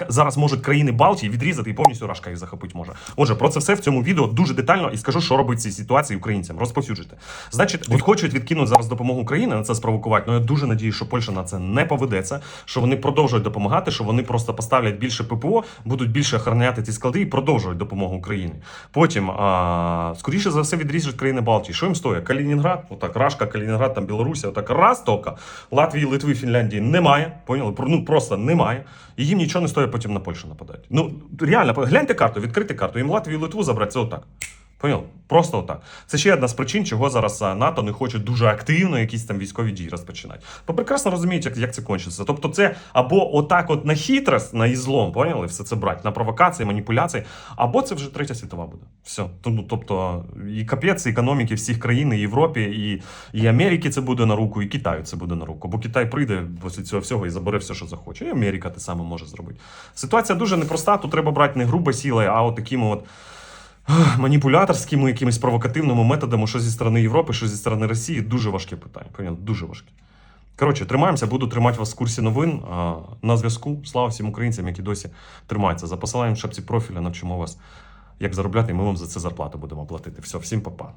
як зараз можуть країни Балтії відрізати і повністю Рашка їх захопити може. Отже, про це все в цьому відео дуже детально і скажу, що робить цій ситуації українцям. Розповсюджуйте. Значить, от хочуть відкинути зараз допомогу Україні на це спровокувати. Ну я дуже надію, що Польща на це не поведеться, що вони продовжують допомагати, що вони просто поставлять більше ППО, будуть більше охороняти ці склади і продовжують допомогу Україні. Потім, а, скоріше за все, відріжуть країни Балтії. Що їм стоїть? Калінінград, отак, Рашка, Калінінград, там Білорусі, отак раз тільки. Латвії, Литви, Фінляндії немає. Поняли? Ну просто немає. І їм нічого не стоїть потім на Польщу нападають. Ну реально, гляньте карту, відкрити карту. Їм Латвію, Литву забрати це отак. Понял? Просто отак. Це ще одна з причин, чого зараз НАТО не хоче дуже активно якісь там військові дії розпочинати. Бо прекрасно розуміють, як, як це кончиться. Тобто, це або отак, от на хитрость, на ізлом, поняли, все це брати, на провокації, маніпуляції, або це вже третя світова буде. Все. Тобто, і капець економіки всіх країн, і Європі, і, і Америки це буде на руку, і Китаю це буде на руку. Бо Китай прийде після цього всього і забере все, що захоче. І Америка те саме може зробити. Ситуація дуже непроста. Тут треба брати не грубо сілою, а от такими от маніпуляторськими, якимись провокативними методами, що зі сторони Європи, що зі сторони Росії, дуже важке питання. Дуже важке. Коротше, тримаємося, буду тримати вас в курсі новин. На зв'язку. Слава всім українцям, які досі тримаються. За посиланням в шапці профіля навчимо вас, як заробляти, і ми вам за це зарплату будемо платити. Все, всім па-па.